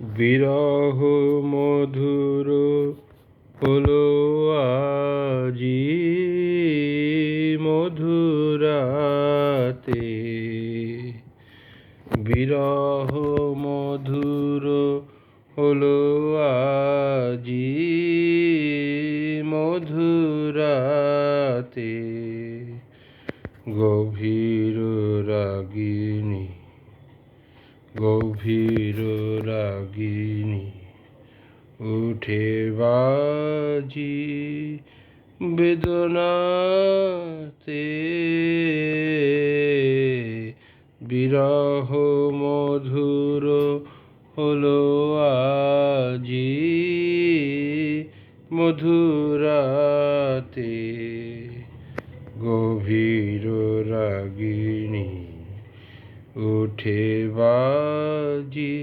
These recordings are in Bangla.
বিরহ মধুর হলো আজি মধুরাতে। বিরহ মধুর হলো আজি মধুরাতে। গভীর রাগিনী গভীর রাগিনী উঠে বাজি বেদনাতে। বিরহ মধুর হলো আজি মধুরাতে উঠে বাজি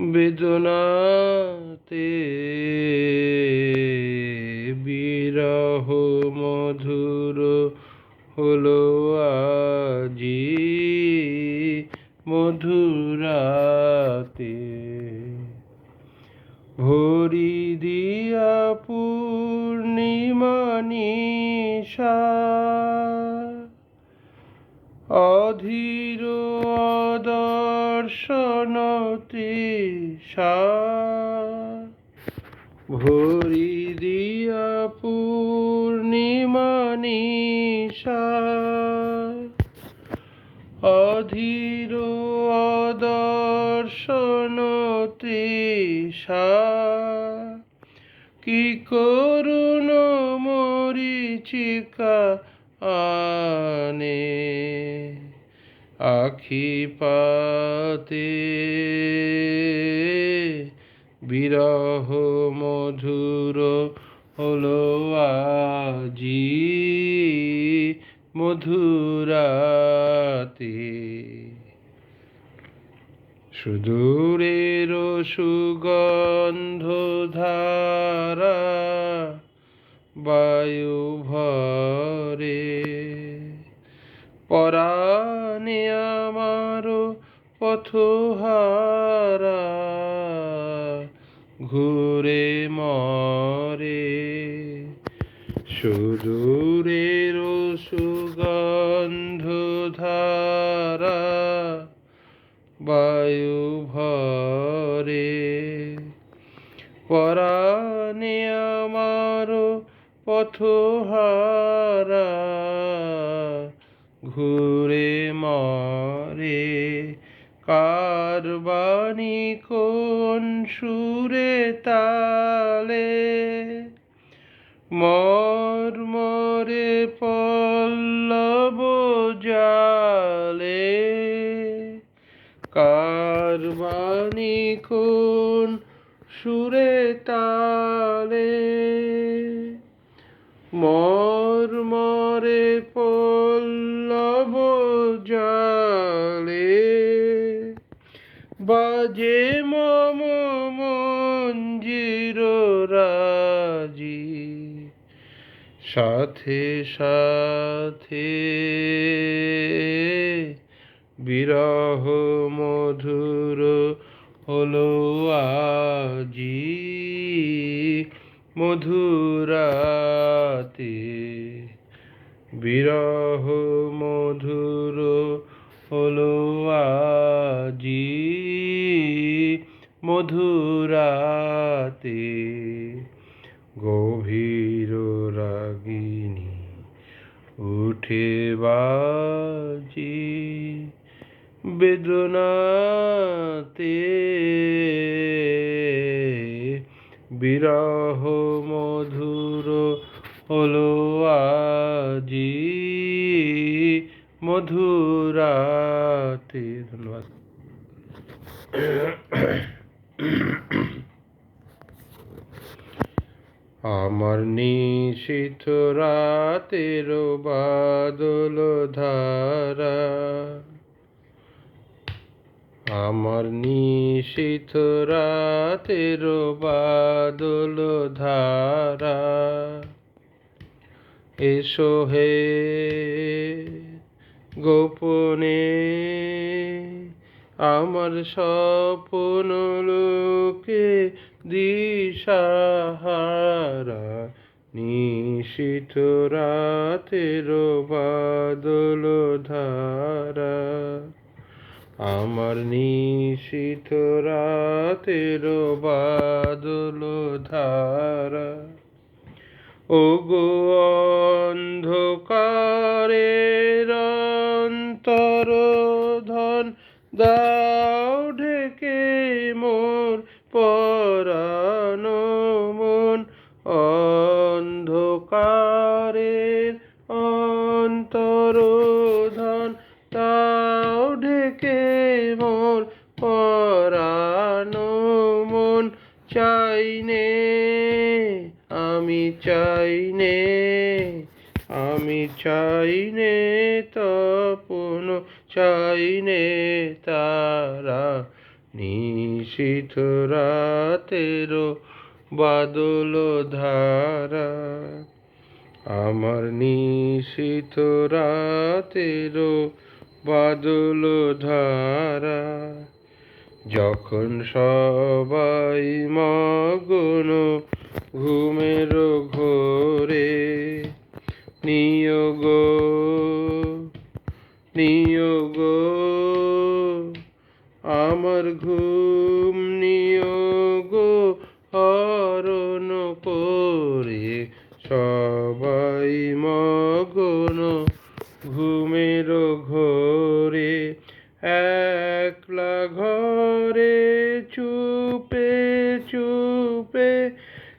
বেদনাতে। বিরহ মধুর হলো আজি মধুরাতে। ভরি দিয়া পূর্ণিমা নিশা অধীর দর্শন তৃষা ভরি দিয়া পূর্ণিমা নিশা। অধীর দর্শন তৃষা কি করুণ মরিচিকা আখি পাতে বিরহ মধুর হলো আজি মধুরাতে। সুদূরের সুগন্ধ ধারা পথহারা ঘুরে মরে। সুদূরের সুগন্ধ ধারা বায়ু ভরে। পরাণে আমার পথহারা ঘুরে মরে। কারবানি কোন সুরে তালে? মর মরে পল্লব জালে। কারবানি কোন সুরে তালে? মর মরে পল্লব বাজে মম মঞ্জির রাজি। সাথে সাথে বিরহ মধুর হলো আজি। মধুরাতে বিরহ মধুর হলো আজি মধুরাতে গভীর রাগিনী উঠে বাজি বেদনাতে। বিরহ মধুর হলো আজি মধুরাতে। ধন্যবাদ। আমার নিশিত রাতের বাদল ধারা আমার নিশিত রাতের বাদল ধারা। এসো হে গোপনে আমার স্বপ্ন লোকে দিশাহারা, নিশিত রাতের বাদল ধারা। আমার নিশিত রাতের বাদল ধারা। ও গো অন্ধকারের অন্তর the তপন চাইনে তারা। নিশীথ রাতের বাদল ধারা। আমার নিশীথ রাতের বাদল ধারা। যখন সবাই মগন ঘুমের ঘোরে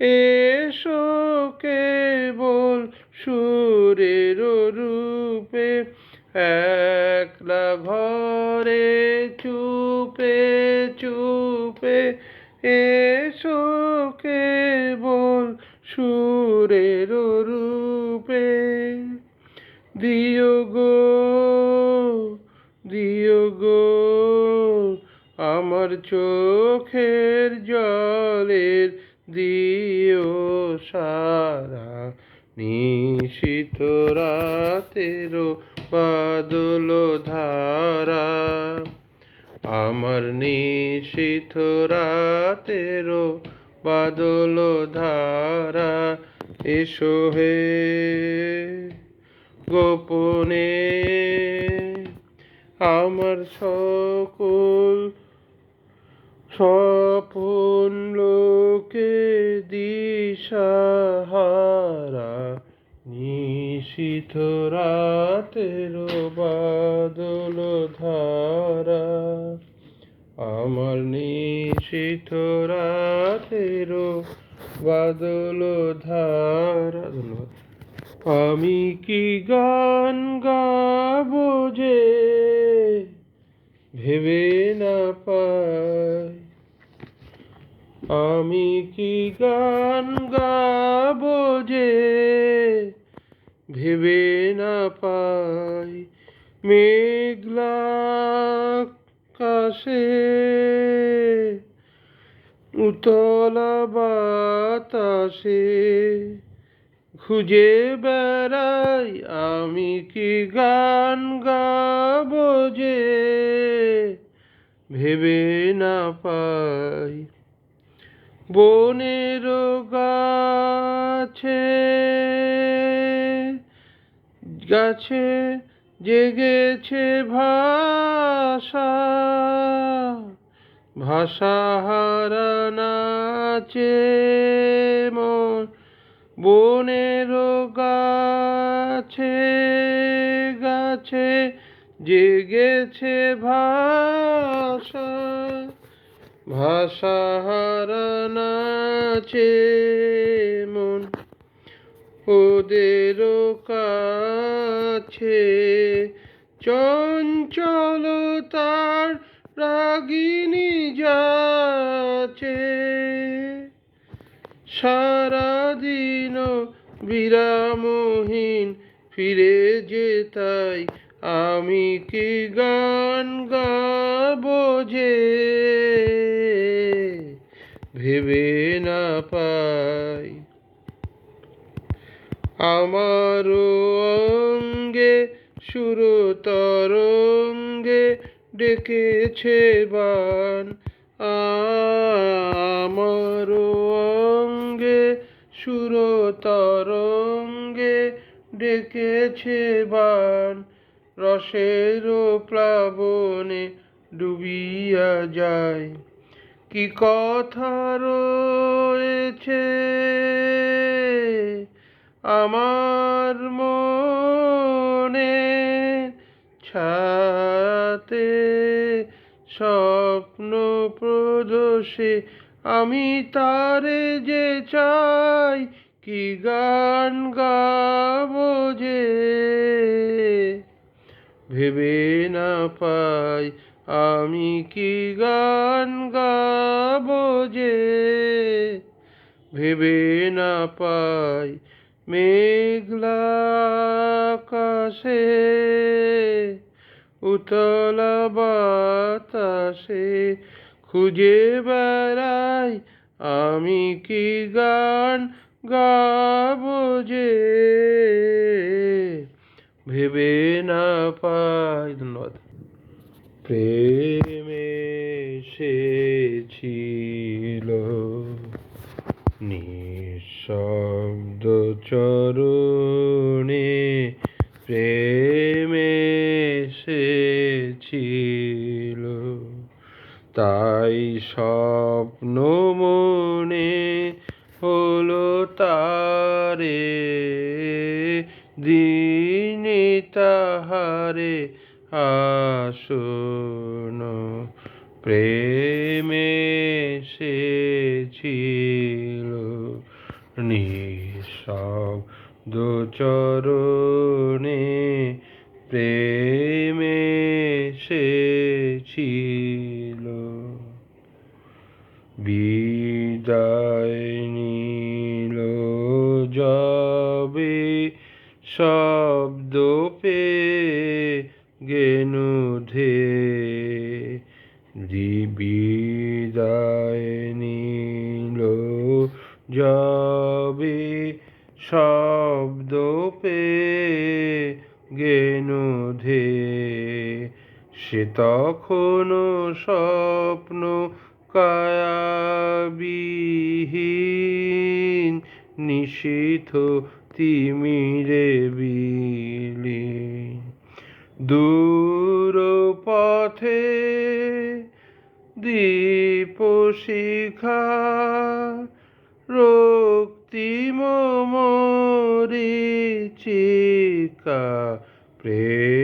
এসো কেবল সুরের রূপে, একলা ঘরে চুপে চুপে এসো কেবল সুরের রূপে। দিও গো দিও গো, আমার চোখের জলের দিও সারা নিশিত রাতের বাদল ধারা। আমার নিশিত রাতের বাদল ধারা, এসো হে গোপনে। আমার সকল স্বপন দিশাহারা নিশিত রাতের বাদল ধারা। আমার নিশিত রাতের বাদল ধারা। ধন্যবাদ। আমি কি গান গাবো যে ভেবে না পাই আমি কি গান গাবো যে ভেবে না পাই মেঘলা কাশে উতলা বাতাসে খুঁজে বেড়াই আমি কি গান গাবো যে ভেবে না পাই বনের গাছে গাছে জেগেছে ভাষা ভাষা নাচে মন বনের গাছে গাছে জেগেছে ভাষা ভাষা হারা নাচে মন ওদের কাছে। চঞ্চল তার রাগিনী যাচ্ছে। সারাদিন বিরামহীন ফিরে যেতাই আমি কি গান গাবো যে? ভেবে না পাই। আমার অঙ্গে সুর তরঙ্গে ডেকেছে বান। আমার অঙ্গে সুরতরঙ্গে ডেকেছে বান। রসের প্লাবনে ডুবিয়া যায়। কি কথা রয়েছে? আমার মনে ছাতে স্বপ্ন প্রদোষে আমি তারে যে চাই, কি গান গাবো যে? ভেবে না পাই আমি কি গান গাবো যে ভেবে না পাই মেঘলা আকাশে? উতলা বাতাসে খুঁজে বেড়াই আমি কি গান গাবো যে ভেবে না পাই। ধন্যবাদ। প্রেমে সেছিল নিঃশব্দ চরণে প্রেমে নিঃশব্দ চরণে প্রেমে সেছিল বিদায় নিল যাবে শব্দ পে গেনু ধে বিদায় সে তখনও স্বপ্ন কায়াবিহীন নিশীথ তিমিরে বিলি দূর পথে দীপ শিখা রক্তিম মরিচিকা প্রেমে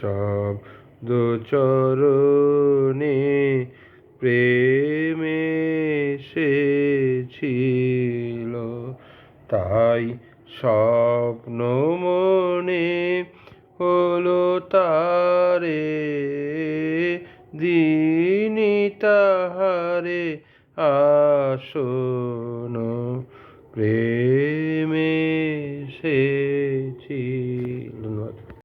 নিঃশব্দ চরণে প্রেমে সেছিল তাই স্বপ্ন মনে হলো তারে দিনি তাহারে আসন প্রেমে সেছিল